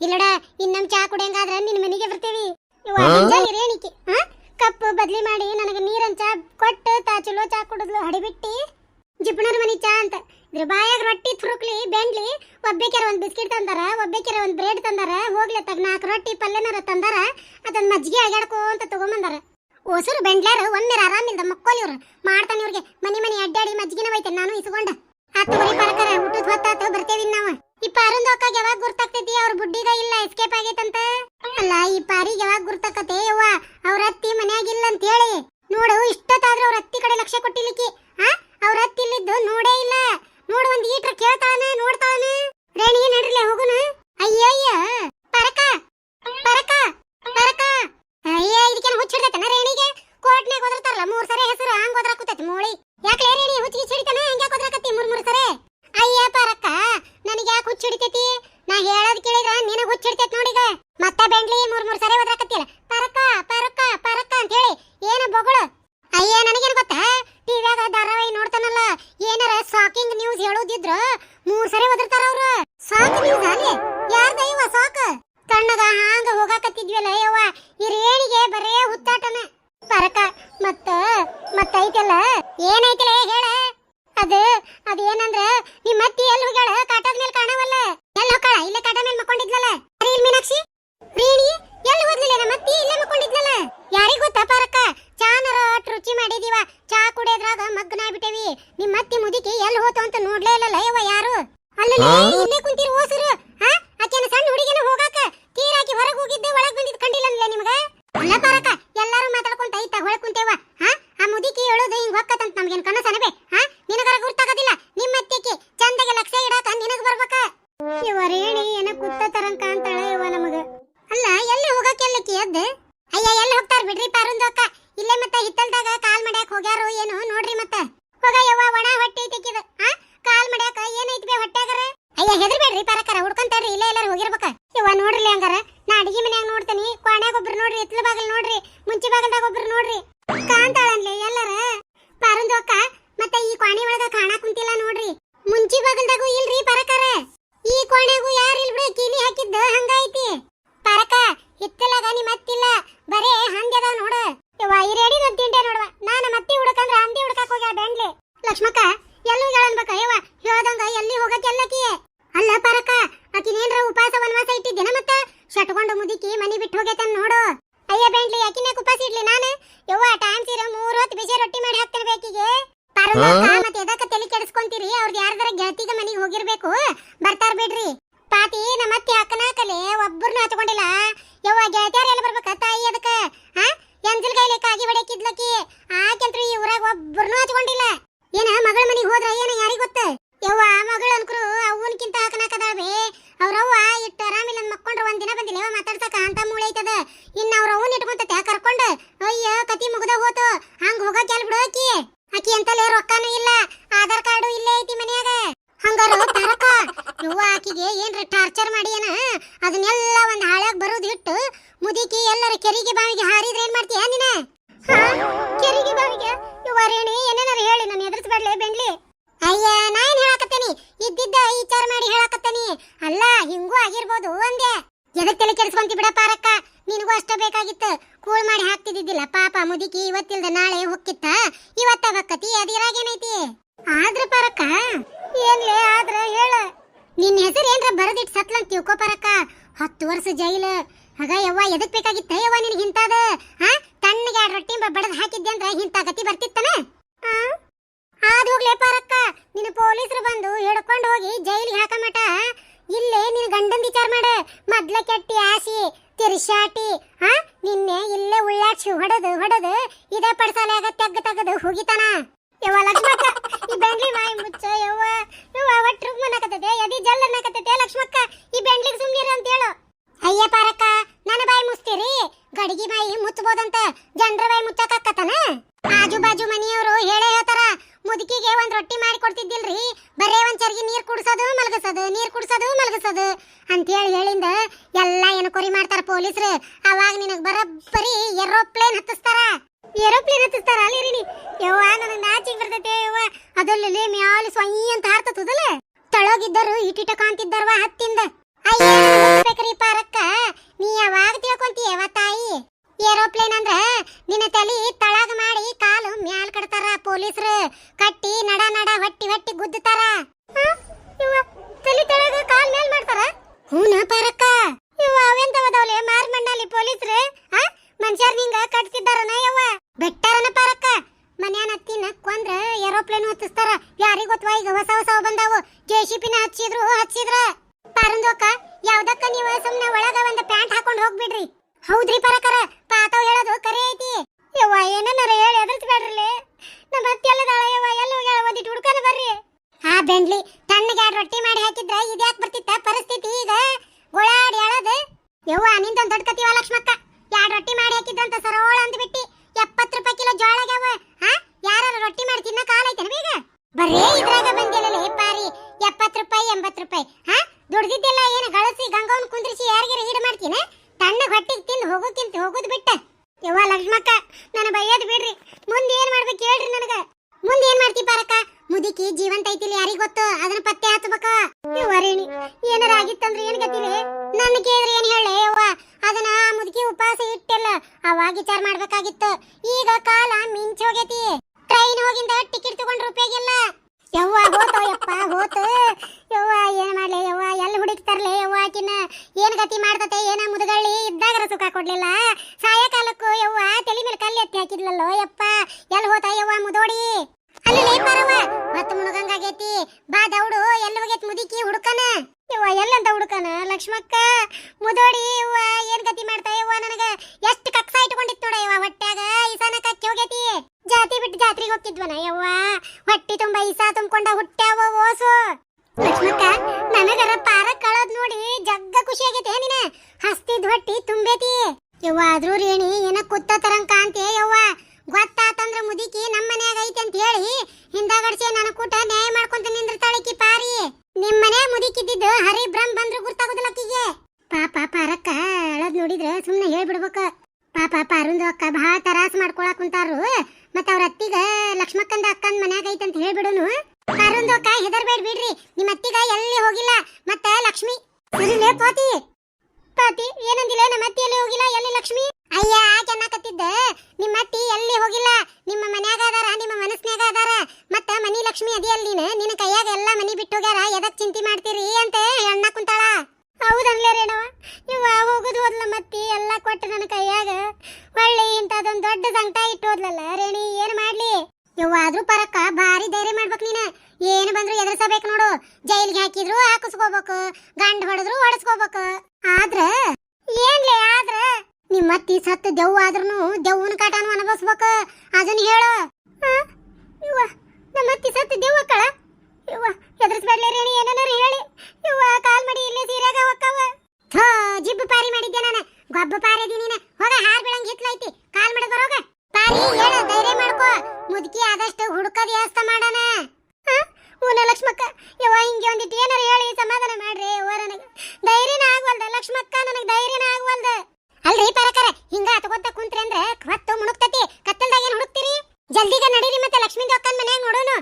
ಇಲ್ಲಡ ಇನ್ ನಮ್ ಚಾ ಕುಡಿಯಂಗಾದ್ರೆ ನಿನ್ ಮನೆಗೆ ಬರ್ತೇವಿ. ರೇಣಿಕೆ ಹಾ? ಕಪ್ಪು ಬದ್ಲಿ ಮಾಡಿ ನನಗೆ ನೀರನ್ ಚಾ ಕೊಟ್ಟು ತಾ ಚಲೋ ಚಾ ಕುಡಿದ್ಲು ಹಡಿಬಿಟ್ಟಿ. ಜಿಪ್ಣರ್ ಮನಿ ಚಾ ಅಂತ. ಇದ್ರ ಬಾಯಾಗ ರೊಟ್ಟಿ ಥುರುಕ್ಲಿ ಬೆಂಡ್ಲಿ ಒಬ್ಬೇಕ್ಯಾರ ಒಂದ್ ಬಿಸ್ಕಿಟ್ ತಂದಾರ ಒಬ್ಬೇಕ್ಯಾರ ಒಂದ್ ಬ್ರೆಡ್ ತಂದಾರ ಹೋಗ್ಲಿ ತಗ ನಾಲ್ಕು ರೊಟ್ಟಿ ಪಲ್ಯನಾರ ತಂದಾರ ಅದನ್ನ ಮಜ್ಜಿಗೆ ಅಗ್ಯಾಡ್ಕೊಂತ ತಗೊಂಬಂದಾರ. ಓಸರು ಬೆಂಡ್ಲಾರ ಒಮ್ಮೆರ ಆರಾಮಿಲ್ದ ಮಕ್ಕೋಲಿ ಇವ್ರು ಮಾಡ್ತಾನೆ ಇವ್ರಿಗೆ. ಮನಿ ಮನಿ ಅಡ್ಡಾಡಿ ಮಜ್ಜಿಗೆನ ಹೋಯ್ತೇನೆ ನಾನು ಇಸ್ಕೊಂಡ. ಹತ್ತು ಬರೀ ಪರಕರ ಊಟದ ಹೊತ್ತಾತು ಬರ್ತೇವಿ ನಾವ. ಈ ಪಾರಂದ ಅಕ್ಕಾಗ ಯಾವಾಗ ಗುರ್ತಾಗ್ತೈತಿ ಅವ್ರ ಬುಡ್ಡಿಗ ಇಲ್ಲ ಎಸ್ಕೇಪ್ ಆಗೈತಂತ ಅಲ್ಲ ಈ ಪಾರಿಗೆ ಯಾವಾಗ ಗುರ್ತಾಕತೆ ಯವ್ವ ಅವ್ರ ಅತ್ತಿ ಮನ್ಯಾಗ ಇಲ್ಲ ಅಂತ ಹೇಳಿ ನೋಡು ಇಷ್ಟೊತ್ತಾದ್ರೂ ಅವ್ರ ಅತ್ತಿ ಕಡೆ ಲಕ್ಷ್ಯ ಕೊಟ್ಟಿಲಿಕ್ಕಿ ಹಾ ಅವ್ರ ಅತ್ತಿ ಇಲ್ಲಿದ್ದು ನೋಡೇ ಇಲ್ಲ ನೋಡು ಒಂದ್ ಈಟ್ರ ಕೇಳ್ತಾನ ನೋಡ್ತಾನ ರೇಣಿ ನಡ್ರಿಲೆ ಹೋಗುನ ಅಯ್ಯಯ್ಯ ಪರಕ ಪರಕ ಪರಕ ಅಯ್ಯ ಇದಕ್ಕೆ ಹುಚ್ಚಿಡ್ತೈತನ ರೇಣಿಗೆ ಕೋರ್ಟ್ನಾಗ ಓದಿರ್ತಾರಲ್ಲ ಮೂರ್ ಸರಿ ಹೆಸರು ಹಂಗ ಓದ್ರಾಕುತೈತಿ ಮೂಳಿ ಯಾಕೆ ರೇಣಿ ಹುಚ್ಚಿಗೆ ಚಿಡಿತಾನ ಹಂಗ ಓದ್ರಾಕತ್ತಿ ಮೂರ್ ಮೂರ್ ಸರಿ ಅಯ್ಯ ಪರಕ್ಕ ನನಗೆ ಯಾಕೆ ಹುಚ್ಚ ಹಿಡಿತೈತಿ ನಾ ಹೇಳೋದ್ ಕೇಳಿದ್ರ ನಿನಗ್ ಹುಚ್ಚ ಹಿಡಿತೈತಿ ನೋಡಿಗ ಮತ್ತ ಬೆಂಡ್ಲಿ ಮೂರ್ ಮೂರ್ ಸರಿ ಓದ್ರಾಕತ್ತಿಲ್ಲ ಪರಕ ಪರಕ ಪರಕ ಅಂತ ಹೇಳಿ ಏನು ಬೊಗಳು ಅಯ್ಯ ನನಗೇನ್ ಗೊತ್ತಾ ಟಿವ್ಯಾಗ ಧಾರಾವಾಹಿ ನೋಡ್ತಾನಲ್ಲ ಏನಾರ ಸಾಕಿಂಗ್ ನ್ಯೂಸ್ ಹೇಳೋದಿದ್ರ ಮೂರ್ ಸರಿ ಓದಿರ್ತಾರ ಅವ್ರು ಸಾಕ್ ನ್ಯೂಸ್ ಅಲ್ಲಿ ಯಾರ್ದ ಇವ ಸಾಕ್ ಕಣ್ಣಗ ಹಾಂಗ ಹೋಗಾಕತ್ತಿದ್ವಲ್ಲ ಯವ್ವ ಈ ರೇಣಿಗೆ ಬರೇ ಹುತ್ತಾಟನ ಪರಕ ಮತ್ತ ಮತ್ತ ಐತಲ್ಲ? ಏನೈತಲ್ಲ ಹೇಳ? ಅದು ಅದೇನಂದ್ರ ನಿಮ್ಮ ಅತ್ತಿ ಎಲ್ಲಿ ಹೋಗ್ಯಾಳ? ಕಾಟದ ಮೇಲೆ ಕಾಣವಲ್ಲ? ಎಲ್ಲ ಹೋಗ್ಯಾಳ? ಇಲ್ಲ ಕಾಟ ಮೇಲೆ ಮಕ್ಕೊಂಡಿದ್ಲಲ್ಲ ಅರೆ ಇಲ್ಲಿ ಮೀನಾಕ್ಷಿ ರೇಣಿ ಎಲ್ಲಿ ಹೋದ್ಲಿಲ್ಲ ನಮ್ಮ ಅತ್ತಿ ಇಲ್ಲೇ ಮಕ್ಕೊಂಡಿದ್ಲಲ್ಲ ಯಾರಿಗ್ ಗೊತ್ತಾ ಪಾರಕ್ಕ? ಚಾನರ ಅಟ್ ರುಚಿ ಮಾಡಿದೀವ. ಚಾ ಕುಡಿಯೋದ್ರಾಗ ಮಗ್ನ ಆಗ್ಬಿಟ್ಟೇವಿ. ನಿಮ್ಮ ಅತ್ತಿ ಮುದುಕಿ ಎಲ್ಲಿ ಹೋತು ಅಂತ ನೋಡ್ಲೇ ಇಲ್ಲಲ್ಲ ಯವ್ವ ಯಾರು? ಅಲ್ಲ ಇಲ್ಲೇ ಕುಂತಿರು ಓಸರು ಹಾ ಆಕೆನ ಸಣ್ಣ ಹುಡುಗಿನ ಹೋಗಾಕ ತೀರಾಕಿ ಹೊರಗೆ ಹೋಗಿದ್ದೆ ಒಳಗ್ ಬಂದಿದ್ ಕಂಡಿಲ್ಲ ಅನ್ಲೆ ನಿಮ್ಗ ಅಲ್ಲ ಪಾರಕ್ಕ ಎಲ್ಲಾರು ಮಾತಾಡ್ಕೊಂತ ಐತ ಹೊಳಗ್ ಕುಂತೇವ ಹಾ ಆ ಮುದುಕಿ ಹೇಳೋದು ಹಿಂಗ್ ಹೊಕ್ಕತ್ತಂತ ನಮ್ಗೇನ್ ಕನಸನಬೇ ಹಾ ನಿನಗರ ಗುರ್ತಾಗೋದಿಲ್ಲ ನಿಮ್ಮ ಅತ್ತಿಗೆ ಚಂದಗೆ ಲಕ್ಷ್ಯ ಇಡಾಕ ನಿನಗ್ ಬರ್ಬೇಕ ಇವ ರೇಣಿ ಏನ ಕುತ್ತ ತರಂಕ ಅಂತಾಳೆ ಇವ ನಮಗ ಅಲ್ಲ ಎಲ್ಲಿ ಹೋಗಕ್ಕೆ ಎಲ್ಲಕ್ಕೆ ಎದ್ದು ಅಯ್ಯ ಎಲ್ಲಿ ಹೋಗ್ತಾರ ಬಿಡ್ರಿ ಪಾರುಂದು ಅಕ್ಕ ಇಲ್ಲೇ ಮತ್ತ ಹಿತ್ತಲ್ದಾಗ ಕಾಲ್ ಮಾಡ್ಯಾಕ ಹೋಗ್ಯಾರೋ ಏನು ನೋಡ್ರಿ ಮತ್ತ ಹೋಗ ಯವ್ವ ಒಣ ಹೊಟ್ಟೆ ಐತಿಕಿದ ಹಾ ಕಾಲ್ ಮಾಡ್ಯಾಕ ಏನೈತಿ ಬೇ ಹೊಟ್ಯಾಗರ ಅಯ್ಯ ಹೆದರ್ಬೇಡ್ರಿ ಪಾರಕರ ಹುಡ್ಕೊಂತಾರ್ರಿ ಇಲ್ಲೇ ಎಲ್ಲಾರು ಹೋಗಿರ್ಬೇಕ ಇವ ನೋಡ್ರಿ ಹಂಗಾರ ನಾ ಅಡಿಗೆ ಮನ್ಯಾಗ ನೋಡ್ತೀನಿ ಕ್ವಾಣ್ಯಾಗ ಒಬ್ರು ನೋಡ್ರಿ ಎತ್ಲ ಬಾಗಲ್ ನೋಡ್ರಿ ಮುಂಚೆ ಬಾಗಲ್ದಾಗ ಒಬ್ರು ನೋಡ್ರಿ ಕಾಂತಾಳನ್ಲಿ ಎಲ್ಲಾರ ಪಾರುಂದು ಅಕ್ಕ ಮತ್ತೆ ಈ ಕ್ವಾಣಿ ಒಳಗ ಕಾಣ ಕುಂತಿಲ್ಲ ನೋಡ್ರಿ ಮುಂಚಿ ಬಾಗಲ್ದಾಗೂ ಇಲ್ರಿ ಪರಕರ ಈ ಕೋಣೆಗೂ ಯಾರು ಇಲ್ ಬಿಡು ಕೀಲಿ ಹಾಕಿದ್ದ ಹಂಗೈತಿ ಪರಕ ಹಿತ್ತಲಾಗ ನಿಮ್ಮ ಅತ್ತಿಲ್ಲ ಬರೇ ಹಂದಿ ಅದಾವ ನೋಡು ಯವ್ವ ಈ ರೇಡಿ ತಿಂಡೆ ನೋಡುವ ನಾನು ಮತ್ತೆ ಹುಡುಕಂದ್ರ ಹಂದಿ ಹುಡುಕಾಕ ಹೋಗ್ಯಾಳ ಬೆಂಡ್ಲಿ ಲಕ್ಷ್ಮಕ್ಕ ಎಲ್ಲಿ ಹೋಗ್ಯಾಳ ಅನ್ಬೇಕ ಯವ್ವ ಹೇಳ್ದಂಗ ಎಲ್ಲಿ ಹೋಗಕ್ಕೆ ಎಲ್ಲಕಿ ಅಲ್ಲ ಪರಕ ಆಕಿನೇನ್ರ ಉಪವಾಸ ವನವಾಸ ಇಟ್ಟಿದ್ದೇನ ಮತ್ತ ಶಟ್ಕೊಂಡು ಮುದುಕಿ ಮನಿ ಬಿಟ್ಟು ಹೋಗೈತನ್ ನೋಡು ಅಯ್ಯ ಬೆಂಡ್ಲಿ ಆಕಿನ ಉಪವಾಸ ಇಡ್ಲಿ ನಾನು ಯವ್ವ ಟೈಮ್ ಸೀರ ಮೂರ್ ಹೊತ್ತು ಬಿಸಿ ರೊಟ್ಟಿ ಮಾಡಿ ಹಾಕ್ತೇನೆ ಬೇಕಿಗೆ ಪರಮಾತ್ಮ ಮತ್ತೆ ಎದಕ್ಕ ತಲೆ ಕೆಡಿಸ್ಕೊಂತೀರಿ? ಅವ್ರದ್ದು ಯಾರ್ದಾರ ಗೆಳತಿಗ ಮನಿಗೆ ಹೋಗಿರ್ಬೇಕು? ಬರ್ತಾರ ಬಿಡ್ರಿ. ಪಾತಿ ನಮ್ಮ ಅತ್ತೆ ಅಕ್ಕನ ಕಲೆ ಒಬ್ಬರನ್ನ ಹಚ್ಕೊಂಡಿಲ್ಲ. ಯವ್ವ ಗೆಳತಿಯಾರ ಎಲ್ಲ ಬರ್ಬೇಕ ತಾಯಿ ಅದಕ್ಕ? ಹಾ? ಎಂಜಲ್ ಕೈಲಿ ಕಾಗಿ ಹೊಡೆಕಿದ್ಲಕಿ ಆಕೆಂತ್ರು ಈ ಊರಾಗ ಒಬ್ಬರನ್ನೂ ಹಚ್ಕೊಂಡಿಲ್ಲ. ಏನ ಮಗಳ ಮನಿಗೆ ಹೋದ್ರ ಏನ ಯಾರಿಗ್ ಗೊತ್ತ? ಯವ್ವ ಮಗಳ ಅನ್ಕರು ಅವನ್ಕಿಂತ ಹಾಕನಾಕದಾಳ್ಬೇ ಅವ್ರವ್ವ ಇಟ್ಟು ಆರಾಮಿಲ್ಲ ಮಕ್ಕೊಂಡ್ರ ಒಂದ್ ದಿನ ಬಂದಿಲ್ಲ. ಮಾತಾಡ್ಸಕ ಅಂತ ಮೂಳೆ ಐತದ. ಇನ್ನ ಅವ್ರ ಅವನ್ ಇಟ್ಕೊಂತ ಕರ್ಕೊಂಡು ಅಯ್ಯ ಕತಿ ಮುಗ್ದ ಹೋತು. ಹಂಗ ಹೋಗಕ್ಕೆ ಎಲ್ ಬಿಡು ಆಕಿ ಅಂತಲೇ ರೊಕ್ಕನೂ ಇಲ್ಲ. ಆಧಾರ್ ಕಾರ್ಡು ಇಲ್ಲೇ ಐತಿ ಮನ್ಯಾಗ. ಹಂಗಾರ ತರಕ. ಯವ್ವ ಆಕಿಗೆ ಏನ್ರ ಟಾರ್ಚರ್ ಮಾಡಿಯನ? ಅದನ್ನೆಲ್ಲ ಒಂದ್ ಹಾಳ್ಯಾಗ ಬರೋದು ಇಟ್ಟು ಮುದುಕಿ ಎಲ್ಲರ ಕೆರಿಗೆ ಬಾವಿಗೆ ಹಾರಿದ್ರೆ ಏನ್ ಮಾಡ್ತೀಯ ನೀನ? ಕೆರಿಗೆ ಬಾವಿಗೆ? ಯವ್ವ ರೇಣಿ, ಏನೇನಾರು ಹೇಳಿ ನಾನು ಎದುರಿಸ್ಬೇಡ್ಲೆ ಬೆಂಡ್ಲಿ ಅಯ್ಯ, ನಾ ಏನ್ ಹೇಳಾಕತ್ತೇನಿ? ಇದ್ದಿದ್ದ ವಿಚಾರ ಮಾಡಿ ಹೇಳಾಕತ್ತೇನಿ. ಅಲ್ಲ, ಹಿಂಗೂ ಆಗಿರ್ಬೋದು ಅಂದೆ. ಎದಕ್ ತಲೆ ಕೆಡಿಸ್ಕೊಂತಿ ಬಿಡ ಪಾರಕ್ಕ ನಿನಗೂ ಅಷ್ಟ ಬೇಕಾಗಿತ್ತು. ಕೂಲ್ ಮಾಡಿ ಹಾಕ್ತಿದ್ದಿಲ್ಲ ಪಾಪ ಮುದುಕಿ ಇವತ್ತಿಲ್ದ ನಾಳೆ ಹೊಕ್ಕಿತ್ತ. ಇವತ್ತಾಗಕ್ಕತಿ ಅದಿರಾಗೇನೈತಿ ಆದ್ರ ಪರಕ್ಕ ಏನ್ಲೇ ಆದ್ರ ಹೇಳ. ನಿನ್ನ ಹೆಸರು ಏನ್ರ ಬರದಿಟ್ ಸತ್ಲಂತ ತಿಳ್ಕೊ ಪರಕ್ಕ ಹತ್ತು ವರ್ಷ ಜೈಲ. ಆಗ ಯವ್ವ, ಎದಕ್ ಬೇಕಾಗಿತ್ತ ಯವ್ವ ನಿನಗೆ ಇಂತಾದ ಹಾ ತಣ್ಣಗೆ ಎರಡು ರೊಟ್ಟಿ ಬಡದ್ ಹಾಕಿದ್ದೆ ಅಂದ್ರ ಇಂತ ಗತಿ ಬರ್ತಿತ್ತನ? ಆದ್ ಹೋಗ್ಲೇ ಪಾರಕ್ಕ ನಿನ್ನ ಪೊಲೀಸರು ಬಂದು ಹಿಡ್ಕೊಂಡು ಹೋಗಿ ಜೈಲಿಗೆ ಹಾಕಮಟ. ಇಲ್ಲೇ ನಿನ್ ಗಂಡನ ವಿಚಾರ ಮಾಡ. ಮೊದ್ಲ ಕೆಟ್ಟಿ ಆಸಿ ತಿರ್ಶಾಟಿ ಹಾ ನಿನ್ನೆ ಇಲ್ಲೇ ಉಳ್ಳಾಡ್ಸಿ, ಹೊಡೆದು ಹೊಡೆದು, ಇದೇ ಆಗ ತೆಗ್ಗ ತೆಗೆದು ಹೋಗಿತಾನ. ಯವ್ವ ಲಕ್ಷ್ಮಕ್ಕ ಈ ಮುಚ್ಚ ಯವ್ವ. ಪ್ಲೇನ್ ಹತ್ತಿಸ್ತಾರ? ಏರೋಪ್ಲೇನ್ ಹತ್ತಿಸ್ತಾರ? ಅಲ್ಲಿ ರೀ ಯವ್ವ ನನಗೆ ನಾಚಿಗೆ ಬರ್ತೈತೆ, ಯವ್ವ. ಅದಲ್ಲೇ ಮ್ಯಾಲೆ ಸ್ವಯಿ ಅಂತ ಹಾರ್ತತದಲ್ಲ? ತಳೋಗಿದ್ದರು ಇಟಿಟ ಕಾಂತಿದ್ದಾರವ ಹತ್ತಿಂದ. ಅಯ್ಯೇಕ್ರಿ ಪಾರಕ್ಕ. ನೀ ಯಾವಾಗ ತಿಳ್ಕೊಂತೀಯವ ತಾಯಿ? ಏರೋಪ್ಲೇನ್ ಅಂದ್ರ ನಿನ್ನ ತಲೆ ತಳಗ ಮಾಡಿ ಕಾಲು ಮ್ಯಾಲ್ ಕಡ್ತಾರ ಪೊಲೀಸರು. ಕಟ್ಟಿ ನಡ ನಡ ಹೊಟ್ಟಿ ಹೊಟ್ಟಿ ಯವ್ವ. ಹೇಳಿ ಎದರ್ಸ್ಬೇಡ್ರಲಿ ನಮ್ಮ ಅತ್ತೆ ಎಲ್ಲ ಎಲ್ಲ ಒಂದಿಟ್ಟು ಹುಡ್ಕೊಂಡು ಬರ್ರಿ. ಆ ಬೆಂಡ್ಲಿ, ತಣ್ಣಗೆ ಎರಡು ರೊಟ್ಟಿ ಮಾಡಿ ಹಾಕಿದ್ರೆ ಇದ್ಯಾಕ್ ಬರ್ತಿತ್ತ ಪರಿಸ್ಥಿತಿ ಈಗ? ಗೋಳಾಡಿ ಹೇಳೋದು ಯವ್ವ, ನಿಂದೊಂದ್ ದೊಡ್ಡ ಕತಿವ ಲಕ್ಷ್ಮಕ್ಕ. ಎರಡು ರೊಟ್ಟಿ ಮಾಡಿ ಹಾಕಿದ್ದಂತ ಸರೋಳ ಅಂದ್ಬಿಟ್ಟಿ. ಎಪ್ಪತ್ತು ರೂಪಾಯಿ ಕಿಲೋ ಜೋಳಗ್ಯಾವ ಹಾ ಯಾರು ರೊಟ್ಟಿ ಮಾಡಿ ತಿನ್ನ ಕಾಲ ಐತೇನ ಈಗ? ಬರೀ ಇದ್ರಾಗ ಬಂದಿಲ್ಲ ಪಾರಿ. ಎಪ್ಪತ್ತು ರೂಪಾಯಿ, ಎಂಬತ್ತು ರೂಪಾಯಿ. ಹಾ, ದುಡ್ದಿದ್ದೆಲ್ಲ, ಏನು ಗಳಸಿ ಗಂಗವನ್ ಕುಂದ್ರಿಸಿ ಯಾರಿಗಾರ ಈಡು ಮಾಡ್ತೀನಿ? ತಣ್ಣಗೆ ಹೊಟ್ಟಿಗೆ ತಿಂದು ಹೋಗೋಕ್ಕಿಂತ ಹೋಗೋದು ಬಿಟ್ಟ. ಯವ್ವ ಲಕ್ಷ್ಮಕ್ಕ, ನನ್ನ ಬೈಯೋದು ಬಿಡ್ರಿ. ಮುಂದೆ ಏನ್ ಮಾಡ್ಬೇಕು ಹೇಳ್ರಿ ನನಗ. ಮುಂದೆ ಏನ್ ಮಾಡ್ತಿ ಪಾರಕ್ಕ? ಮುದುಕಿ ಜೀವಂತ ಐತಿಲಿ ಯಾರಿಗ್ ಗೊತ್ತು? ಅದನ್ನ ಪತ್ತೆ ಹಚ್ಚಬೇಕ ಯವ್ವ ರೇಣಿ, ಏನಾರ ಆಗಿತ್ತಂದ್ರೆ ಏನ್ ಗತಿಲಿ? ನನ್ನ ಕೇಳಿದ್ರೆ ಏನ್ ಹೇಳಿ ಯವ್ವ? ಅದನ್ನ ಆ ಮುದುಕಿ ಉಪವಾಸ ಇಟ್ಟಿಲ್ಲ. ಅವಾಗ ವಿಚಾರ ಮಾಡ್ಬೇಕಾಗಿತ್ತು. ಈಗ ಕಾಲ ಮಿಂಚ್ ಹೋಗೈತಿ. ಟ್ರೈನ್ ಹೋಗಿಂದ ಟಿಕೆಟ್ ತಗೊಂಡ್ರ ಉಪಯೋಗಿಲ್ಲ ಯವ್ವ ಹೋತೋ ಯಪ್ಪ ಹೋತು. ಯವ್ವ ಗತಿ ಮಾಡ್ತತೆ, ಏನ ಮುದುಗಳ್ಳಿ? ಇದ್ದಾಗ ಸುಖ ಕೊಡ್ಲಿಲ್ಲ. ಸಾಯಕಾಲಕ್ಕೂ ಯವ್ವ ತಲೆ ಮೇಲೆ ಕಲ್ಲು ಎತ್ತಿ ಹಾಕಿದ್ಲಲ್ಲೋ, ಯಪ್ಪ. ಎಲ್ಲಿ ಹೋತ ಯವ್ವ ಮುದೋಡಿ? ಅಲ್ಲಿ ಮತ್ತ ಮುಳುಗಂಗಾಗೈತಿ ಬಾ ದೌಡು ಎಲ್ಲಿ ಹೋಗೈತಿ ಮುದುಕಿ ಹುಡುಕನ? ಯವ್ವ, ಎಲ್ಲಂತ ಹುಡುಕನ? ಲಕ್ಷ್ಮಕ್ಕ, ಮುದೋಡಿ, ಯವ್ವ ಏನ್ ಗತಿ ಮಾಡ್ತಾ ಯವ್ವ ನನಗ ಎಷ್ಟು ಕಕ್ಸ ಇಟ್ಕೊಂಡಿತ್ತು ನೋಡ ಯವ್ವ ಹೊಟ್ಯಾಗ ಈಸಾನ ಕಕ್ಕಿ ಹೋಗೈತಿ ಜಾತಿ ಬಿಟ್ಟು ಜಾತ್ರೆಗೆ ಹೋಗಿದ್ವನ ಯವ್ವ ಹೊಟ್ಟಿ ತುಂಬಾ ಈಸಾ ತುಂಬಿಕೊಂಡ ಹುಟ್ಟ್ಯಾವ ಓಸು ಲಕ್ಷ್ಮಕ್ಕ ನನಗರ ಪಾರ ಕಳದ್ ನೋಡಿ ಜಗ್ಗ ಖುಷಿ ಆಗೈತೆ ನಿನ ಹಸ್ತಿದ್ ಹೊಟ್ಟಿ ತುಂಬೈತಿ ಯವ್ವ ಆದ್ರೂ ರೇಣಿ ಏನ ಕುತ್ತ ತರಂಗ ಕಾಂತೆ ಯವ್ವ ಗೊತ್ತಾತಂದ್ರ ಮುದುಕಿ ನಮ್ಮ ಮನ್ಯಾಗ ಐತೆ ಅಂತ ಹೇಳಿ ಹಿಂದಾಗಡ್ಸಿ ನನ್ನ ಕೂಟ ನ್ಯಾಯ ಮಾಡ್ಕೊಂತ ನಿಂದಿರ್ತಾಳಕಿ ಪಾರಿ ನಿಮ್ ಮನೆ ಮುದುಕಿದ್ದಿದ್ದು ಹರಿ ಬ್ರಹ್ಮ ಬಂದ್ರು ಗುರ್ತಾಗೋದಿಲ್ಲ ಅಕ್ಕಿಗೆ ಪಾಪ ಪಾರಕ್ಕ ಅಳದ್ ನೋಡಿದ್ರೆ ಸುಮ್ನೆ ಹೇಳ್ಬಿಡ್ಬೇಕು. ಪಾಪ ಪಾರುಂದು ಅಕ್ಕ ಬಹಳ ತರಾಸ್ ಮಾಡ್ಕೊಳಕ್ ಕುಂತಾರು ಮತ್ತ ಅವ್ರ ಅತ್ತಿಗ ಲಕ್ಷ್ಮಕ್ಕಂದ ಅಕ್ಕಂದ ಮನ್ಯಾಗ ಐತೆ ಅಂತ ಹೇಳ್ಬಿಡುನು ಪಾರುಂದು ಅಕ್ಕ ಹೆದರ್ಬೇಡ್ ಬಿಡ್ರಿ ನಿಮ್ಮ ಅತ್ತಿಗ ಎಲ್ಲಿ ಹೋಗಿಲ್ಲ ಮತ್ತ ಲಕ್ಷ್ಮಿ ಸರಿಲೇ ಪೋತಿ ಪಾತಿ ಏನಂದಿಲ್ಲ ನಮ್ಮ ಅತ್ತಿ ಎಲ್ಲಿ ಹೋಗಿಲ್ಲ ಎಲ್ಲಿ ಲಕ್ಷ್ಮಿ ಅಯ್ಯ ಚೆನ್ನಕತ್ತಿದ್ದ ನಿಮ್ಮ ಅತ್ತಿ ಎಲ್ಲಿ ಹೋಗಿಲ್ಲ ನಿಮ್ಮ ಮನ್ಯಾಗ ಅದಾರ ನಿಮ್ಮ ಮನಸ್ನ್ಯಾಗ ಅದಾರ ಮತ್ತ ಮನಿ ಲಕ್ಷ್ಮಿ ಅದಿಯಲ್ಲ ನೀನು ನಿನ್ನ ಕೈಯಾಗ ಎಲ್ಲ ಮನಿ ಬಿಟ್ಟು ಹೋಗ್ಯಾರ ಎದಕ್ ಚಿಂತಿ ಮಾಡ್ತೀರಿ ಅಂತ ಅಣ್ಣ ಕುಂತಾಳ ಹೌದನ್ಲೇ ರೇಣವ ಇವ ಹೋಗುದು ಹೋದ್ಲ ಮತ್ತಿ ಎಲ್ಲ ಕೊಟ್ಟು ನನ್ನ ಕೈಯಾಗ ಹೊಳ್ಳಿ ಇಂಥದೊಂದು ದೊಡ್ಡ ಸಂಕಟ ಇಟ್ಟು ಹೋದ್ಲಲ್ಲ ರೇಣಿ ಏನ್ ಮಾಡ್ಲಿ ಯವ್ವ ಆದ್ರೂ ಪರಕ್ಕ ಭಾರಿ ಧೈರ್ಯ ಮಾಡ್ಬೇಕು ನೀನ ಏನು ಬಂದ್ರು ಎದುರಿಸಬೇಕು ನೋಡು ಜೈಲ್ಗೆ ಹಾಕಿದ್ರು, ಹಾಕಿಸ್ಕೋಬೇಕು. ಗಂಡ ಹೊಡೆದ್ರು, ಹೊಡೆಸ್ಕೋಬೇಕು. ಆದ್ರೆ, ಏನ್ಲೇ ಆದ್ರೆ, ನಿಮ್ಮ ಅತ್ತಿ ಸತ್ತು ದೆವ್ವ ಆದ್ರೂ ದೆವ್ವನ ಕಾಟನು ಅನುಭವಿಸ್ಬೇಕು. ಅದನ್ನ ಹೇಳು? ಇವ್ವ ನಮ್ಮ ಅತ್ತಿ ಸತ್ತು ದೆವ್ವ ಕಳ ಇವ್ವ ಎದುರಿಸ್ಬೇಡ್ಲೆ ರೇಣಿ ಏನೇನಾರು ಹೇಳಿ. ಇವ್ವ ಕಾಲ್ ಮಾಡಿ ಇಲ್ಲೇ ಸೀರೆಗ ಹೊಕ್ಕವ. ಥೋ, ಜಿಬ್ಬು ಪಾರಿ ಮಾಡಿದ್ದೆ ನಾನು. ಗೊಬ್ಬ ಪಾರಿದಿ ನೀನು. ಹೋಗ, ಹಾರ್ ಬೀಳಂಗ್ ಹಿತ್ಲೈತಿ ಕಾಲ್ ಮಾಡಿ ಬರೋಗ. ಪಾರಿ, ಹೇಳು, ಧೈರ್ಯ ಮಾಡ್ಕೋ. ಮುದುಕಿ ಆದಷ್ಟು ಹುಡುಕದ ವ್ಯವಸ್ಥೆ ಮಾಡೋಣ. ಊನ ಲಕ್ಷ್ಮಕ್ಕ ಯವ್ವ ಹಿಂಗೆ ಒಂದಿಟ್ಟು ಏನಾರ ಹೇಳಿ ಸಮಾಧಾನ ಮಾಡ್ರಿ ಯವ್ವ ನನಗೆ ಧೈರ್ಯನ ಆಗ್ವಲ್ದ ಲಕ್ಷ್ಮಕ್ಕ ನನಗೆ ಧೈರ್ಯನ ಆಗ್ವಲ್ದ. ಅಲ್ರಿ ಪರಕರ ಹಿಂಗ ಹತ್ಕೊತ ಕುಂತ್ರಿ ಅಂದ್ರೆ ಹೊತ್ತು ಮುಣುಕ್ತತಿ ಕತ್ತಲ್ದಾಗ ಏನ್ ಹುಡುಕ್ತಿರಿ ಜಲ್ದಿಗ ನಡೀರಿ ಮತ್ತೆ ಲಕ್ಷ್ಮೀ ದೊಕ್ಕನ್ ಮನ್ಯಾಗ ನೋಡೋಣ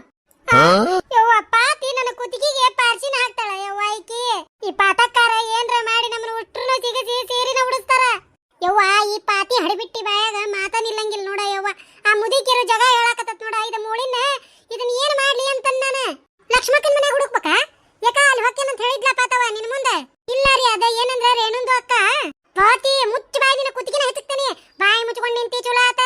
ಯವ್ವ ಪಾತಿ ನನ್ನ ಕುತ್ತಿಗೆಗೆ ಪಾರ್ಸಿನ ಹಾಕ್ತಾಳ ಯವ್ವ ಈಕಿ ಈ ಪಾತಕ್ಕಾರ ಏನ್ರ ಮಾಡಿ ನಮ್ಮನ್ನ ಉಟ್ರುನು ಸಿಗಸಿ ಸೇರಿನ ಉಡಿಸ್ತಾರ ಯವ್ವ ಈ ಪಾತಿ ಹಡಿಬಿಟ್ಟಿ ಬಾಯಾಗ ಮಾತ ನಿಲ್ಲಂಗಿಲ್ಲ ನೋಡ ಯವ್ವ ಆ ಮುದಿಕಿರು ಜಗ ಹೇಳಾಕತ್ತತ್ ನೋಡ ಇದು ಮೂಳಿನ ಇದನ್ನ ಏನ್ ಮಾಡ್ಲಿ ಅಂತ ನಾನು ಲಕ್ಷ್ಮಕ್ಕನ ಮನ್ಯಾಗ ಹುಡುಕ್ಬೇಕಾ ಯಾಕ ಅಲ್ಲಿ ಹೊಕ್ಕೇನ ಅಂತ ಹೇಳಿದ್ಲ ಪಾತವ ನಿನ್ ಮುಂದೆ ಇಲ್ಲ ರೀ ಅದ ಏನಂದ್ರ ರೇಣುಂದು ಅಕ್ಕ ಪಾತಿ ಮುಚ್ಚ ಬಾಯಿ ನಿನ್ನ ಕುತ್ತಿಗೆನ ಹೆತ್ತಕ್ತಾನೆ ಬಾಯಿ ಮುಚ್ಕೊಂಡು ನಿಂತಿ ಚುಳ ಆತ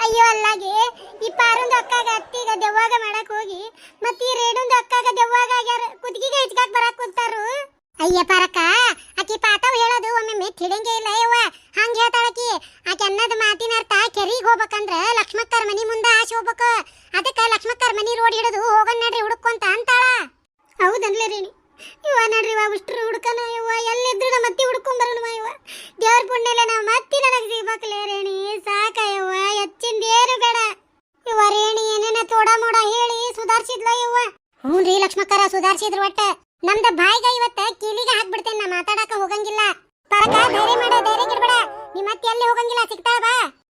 ಅಯ್ಯೋ ಅಲ್ಲಾಗೆ ಈ ಪಾರುಂದು ಅಕ್ಕಾಗ ಅತ್ತಿಗ ದೆವ್ವಾಗ ಮಾಡಕ್ ಹೋಗಿ ಮತ್ತ್ ಈ ರೇಣುಂದು ಅಕ್ಕಾಗ ದೆವ್ವಾಗ ಆಗ್ಯಾರ ಕುತ್ತಿಗೆಗೆ ಹೆಚ್ಚಾಕ್ ಬರಾಕ್ ಕುಂತಾರು ಅಯ್ಯ ಪಾರಕ್ಕ ಆಕಿ ಪಾತವ್ ಹೇಳೋದು ಒಮ್ಮೆ ತಿಳಿಯಂಗೆ ಇಲ್ಲ ಯವ್ವ ಹಂಗ ಹೇಳ್ತಾಳಕಿ ಆಕೆ ಅನ್ನದ ಮಾತಿನ ಅರ್ಥ ಕೆರಿಗ್ ಹೋಗ್ಬೇಕಂದ್ರ ಲಕ್ಷ್ಮಕ್ಕರ್ ಮನಿ ಮುಂದ ಆಶೆ ಹೋಗ್ಬೇಕು ಅದಕ್ಕ ಲಕ್ಷ್ಮಕ್ಕರ್ ಮನಿ ರೋಡ್ ಹಿಡಿದು ಹೋಗನ್ ನಡ್ರಿ ಹುಡುಕೊಂತ ಅಂತಾಳ ಹೌದನ್ಲೇ ರೇಣಿ ಇವ ನಡ್ರಿ ಇವ ಉಷ್ಟ್ರು ಹುಡ್ಕನ ಇವ ಎಲ್ಲಿದ್ರು ನಮ್ಮ ಅತ್ತಿ ಹುಡ್ಕೊಂಡ್ ಬರೋಣ ಇವ ದೇವ್ರ ಪುಣ್ಯಲೆ ನಮ್ಮ ಅತ್ತಿ ನನಗೆ ಸಿಗ್ಬೇಕಲೇ ರೇಣಿ ಸಾಕ ಯವ್ವ ಹೆಚ್ಚಿಂದ ಏನು ಬೇಡ ಇವ ರೇಣಿ ಏನೇನ ತೋಡ ಮೋಡ ಹೇಳಿ ಸುಧಾರಿಸಿದ್ಲ ಯವ್ವ ಹ್ಞೂನ್ರಿ ಸುಧಾರಿಸಿದ್ರು ಒಟ್ಟ. ನಮ್ದ ಬಾಯಿಗ ಇವತ್ತ ಕೀಲಿಗೆ ಹಾಕ್ಬಿಡ್ತೇನೆ ನಾ, ಮಾತಾಡಕ ಹೋಗಂಗಿಲ್ಲ. ಪರಕ ಧೈರ್ಯ ಮಾಡ, ಧೈರ್ಯ ಗಿಡ್ಬೇಡ ನಿಮ್ಮ ಮತ್ತೆ ಎಲ್ಲಿ ಹೋಗಂಗಿಲ್ಲ, ಸಿಗ್ತಾ ಬಾ.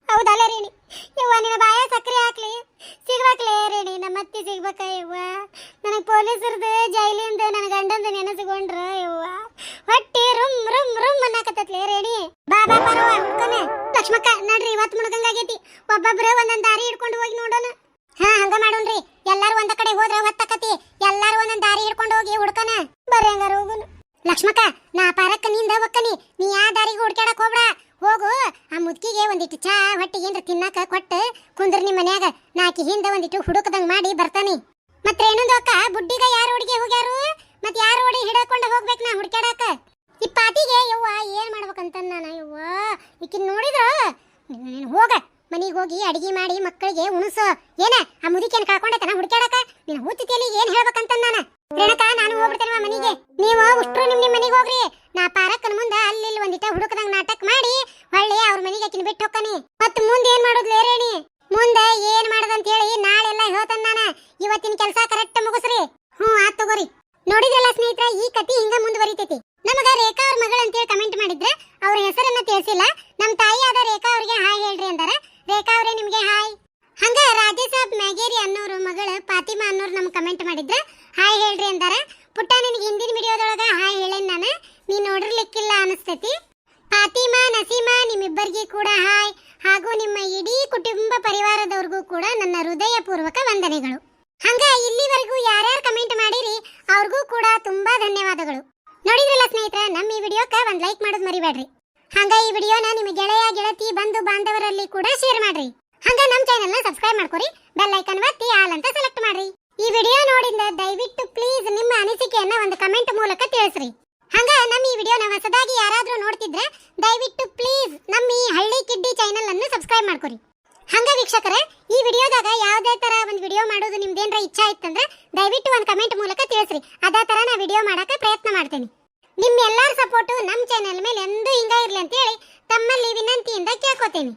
ಹೌದಲ್ಲ ರೇಣಿ. ಯವ್ವ, ನಿನ್ನ ಬಾಯ ಸಕ್ರೆ ಹಾಕ್ಲಿ. ಸಿಗ್ಬೇಕ್ಲೇ ರೇಣಿ, ನಮ್ಮ ಅತ್ತಿ ಸಿಗ್ಬೇಕ ಯವ್ವ. ನನಗೆ ಪೊಲೀಸರದು, ಜೈಲಿಂದ, ನನ್ನ ಗಂಡಂದ ನೆನಸಿಕೊಂಡ್ರ ಯವ್ವ. ಹೊಟ್ಟಿ ರುಮ್ ರುಮ್ ರುಮ್ ಅನ್ನಕತ್ತತ್ಲೇ ರೇಣಿ. ಬಾ ಬಾ ಹುಡ್ಕನೆ ಲಕ್ಷ್ಮಕ್ಕ, ನಡ್ರಿ ಇವತ್ತು ಮುಳುಗಂಗಾಗೈತಿ. ಒಬ್ಬೊಬ್ರು ಒಂದೊಂದ್ ದಾರಿ ಹಿಡ್ಕೊಂಡು ಹೋಗಿ ನೋಡೋಣ. ಹಾ, ಹಂಗ ಮಾಡೋಣ್ರಿ. ಎಲ್ಲಾರು ಒಂದ ಕಡೆ ಹೋದ್ರ ಹೊತ್ತಕತಿ. ಎಲ್ಲಾರು ಒಂದೊಂದ್ ದಾರಿ ಹಿಡ್ಕೊಂಡು ಹೋಗಿ ಹುಡ್ಕನ. ಬರ್ರಿ ಹಂಗಾರ ಹೋಗುನು. ಲಕ್ಷ್ಮಕ್ಕ, ನಾ ಪಾರಕ್ಕ ನಿಂದ ಒಕ್ಕನಿ ನೀ ಯಾ ದಾರಿಗೆ ಹುಡ್ಕ್ಯಾಡಕ್ ಹೋಗ್ಬೇಡ. ಹೋಗು. ಆ ಮುದ್ಕಿಗೆ ಒಂದಿಟ್ಟು ಚಾ ಹೊಟ್ಟಿಗೆ ತಿನ್ನಾಕ ಕೊಟ್ಟು ಕುಂದ್ರ ನಿಮ್ಮ ಮನ್ಯಾಗ. ನಾಕಿ ಹಿಂದ ಒಂದಿಟ್ಟು ಹುಡುಕದಂಗ್ ಮಾಡಿ ಬರ್ತಾನೆ. ಮತ್ತೆ ಏನೊಂದು ಅಕ್ಕ ಬುಡ್ಡಿಗ ಯಾರು ಹುಡುಗಿ ಹೋಗ್ಯಾರು? ಮತ್ತೆ ಯಾರು ಹುಡುಗಿ ಹಿಡ್ಕೊಂಡು ಹೋಗ್ಬೇಕು ನಾ ಹುಡ್ಕ್ಯಾಡಕ? ಈ ಪಾತಿಗೆ ಯವ್ವ ಏನ್ ಮಾಡ್ಬೇಕಂತ ನಾನು ಯವ್ವ? ಈಕಿನ್ ನೋಡಿದ್ರ? ಹೋಗ. ಮನಿಗೆ ಹೋಗಿ ಅಡಿಗೆ ಮಾಡಿ ಮಕ್ಕಳಿಗೆ ಉಣಸು. ಏನ, ಆ ಮುದಿಕೇನ್ ಕಳ್ಕೊಂಡೈತನ ಹುಡ್ಕ್ಯಾಡಕ? ನೀನು ಹುಚ್ಚತಿಯಲ್ಲಿ ಏನ್ ಹೇಳ್ಬೇಕಂತ ನಾನು? ರೇಣಕ ನಾನು ಹೋಗ್ಬಿಡ್ತೇನೆ ಮನೆಗೆ. ನೀವು ಉಷ್ಟ್ರು ನಿಮ್ ನಿಮ್ ಮನೆಗೆ ಹೋಗ್ರಿ. ನಾ ಪಾರಕ್ಕನ ಮುಂದ ಅಲ್ಲಿ ಇಲ್ಲಿ ಒಂದಿಟ ಹುಡುಕದಂಗ ನಾಟಕ ಮಾಡಿ ಹೊಳ್ಳಿ ಅವ್ರ ಮನೆಗೆ ಆಕಿನ ಬಿಟ್ಟು ಹೋಗ್ತಾನೆ ಮತ್ ಮುಂದೆ ಏನ್ ಮಾಡೋದ್ಲೇ ರೇಣಿ? ಮುಂದೆ ಏನ್ ಮಾಡದಂತ ಹೇಳಿ ನಾಳೆಲ್ಲ ಹೇಳ್ತಾನ ನಾನ. ಇವತ್ತಿನ ಕೆಲಸ ಕರೆಕ್ಟ್ ಮುಗಿಸ್ರಿ. ಹ್ಞೂ ಆ ತಗೋರಿ. ನೋಡಿದ್ರಲ್ಲ ಸ್ನೇಹಿತರ, ಈ ಕತಿ ಹಿಂಗ ಮುಂದುವರಿತೈತಿ ನಮಗ ರೇಖಾ ಅವ್ರ ಮಗಳು ಅಂತೇಳಿ ಕಮೆಂಟ್ ಮಾಡಿದ್ರೆ ಅವ್ರ ಹೆಸರನ್ನ ತಿಳಿಸಿಲ್ಲ. ನಮ್ ತಾಯಿ ಆದ ರೇಖಾ ಅವ್ರಿಗೆ ಹಾಯ್ ಹೇಳ್ರಿ ಅಂದಾರ ರೇಖಾ ಅವ್ರೆ ನಿಮ್ಗೆ ಹಾಯ್ ಹಂಗ ರಾಜೇಸಾಬ್ ಮ್ಯಾಗೇರಿ ಅನ್ನೋರು ಮಗಳ ಫಾತಿಮಾ ಅನ್ನೋರು ನಮ್ ಕಮೆಂಟ್ ಮಾಡಿದ್ರ ಹಾಯ್ ಹೇಳ್ರಿ ಅಂದಾರ ಪುಟ್ಟ ನನಗೆ ಹಿಂದಿನ ವಿಡಿಯೋದೊಳಗ ಹಾಯ್ ಹೇಳೇನ್ ನಾನು ನೀ ನೋಡಿರ್ಲಿಕ್ಕಿಲ್ಲ ಅನಿಸ್ತೈತಿ ಫಾತಿಮಾ ನಸೀಮಾ ನಿಮ್ಮಿಬ್ಬರಿಗೆ ಕೂಡ ಹಾಯ್ ಹಾಗೂ ನಿಮ್ಮ ಇಡೀ ಕುಟುಂಬ ಪರಿವಾರದವ್ರಿಗೂ ಕೂಡ ನನ್ನ ಹೃದಯಪೂರ್ವಕ ವಂದನೆಗಳು ಹಂಗ ಇಲ್ಲಿವರೆಗೂ ಯಾರ್ಯಾರು ಕಮೆಂಟ್ ಮಾಡಿರಿ ಅವ್ರಿಗೂ ಕೂಡ ತುಂಬಾ ಧನ್ಯವಾದಗಳು. ನೋಡಿದ್ರಲ್ಲ ಸ್ನೇಹಿತರೆ, ನಮ್ಮ ಈ ವಿಡಿಯೋಕ್ಕೆ ಒಂದ್ ಲೈಕ್ ಮಾಡೋದು ಮರಿಬೇಡ್ರಿ. ಹಂಗ ಈ ವಿಡಿಯೋನ ನಿಮ್ಮ ಗೆಳೆಯ, ಗೆಳತಿ, ಬಂಧು, ಬಾಂಧವರಲ್ಲಿ ಕೂಡ ಶೇರ್ ಮಾಡ್ರಿ. ಹಂಗ ನಮ್ಮ ಚಾನೆಲ್ನ ಸಬ್ಸ್ಕ್ರೈಬ್ ಮಾಡ್ಕೊರಿ ಬೆಲ್ ಐಕನ್ ಒತ್ತಿ ಆಲ್ ಅಂತ ಸೆಲೆಕ್ಟ್ ಮಾಡ್ರಿ. ಈ ವಿಡಿಯೋ ನೋಡಿಂದ ದಯವಿಟ್ಟು ಪ್ಲೀಸ್ ನಿಮ್ಮ ಅನಿಸಿಕೆಯನ್ನ ಒಂದು ಕಮೆಂಟ್ ಮೂಲಕ ತಿಳಿಸ್ರಿ. ಹಂಗ ನಮ್ಮ ಈ ವಿಡಿಯೋನ ಹೊಸದಾಗಿ ಯಾರಾದ್ರೂ ನೋಡ್ತಿದ್ರೆ ದಯವಿಟ್ಟು ಪ್ಲೀಸ್ ನಮ್ಮ ಈ ಹಳ್ಳಿ ಕಿಡ್ಡಿ ಚಾನೆಲ್ ಅನ್ನು ಸಬ್ಸ್ಕ್ರೈಬ್ ಮಾಡ್ಕೊರಿ. ಹಂಗ ವೀಕ್ಷಕರೇ, ಈ ವಿಡಿಯೋದಾಗ ಯಾವುದೇ ತರ ಒಂದು ವಿಡಿಯೋ ಮಾಡೋದು ನಿಮ್ದೇನ್ರ ಇಚ್ಛಾ ಇತ್ತಂದ್ರೆ ದಯವಿಟ್ಟು ಒಂದು ಕಮೆಂಟ್ ಮೂಲಕ ತಿಳಿಸ್ರಿ. ಅದೇ ತರ ನಾ ವಿಡಿಯೋ ಮಾಡಕ್ಕೆ ಪ್ರಯತ್ನ ಮಾಡ್ತೇನೆ. ನಿಮ್ಮ ಎಲ್ಲರ ಸಪೋರ್ಟು ನಮ್ಮ ಚಾನೆಲ್ ಮೇಲೆ ಎಂದೂ ಹಿಂಗ ಇರಲಿ ಅಂತ ಹೇಳಿ ತಮ್ಮಲ್ಲಿ ವಿನಂತಿಯಿಂದ ಕೇಳ್ಕೊತೇನೆ.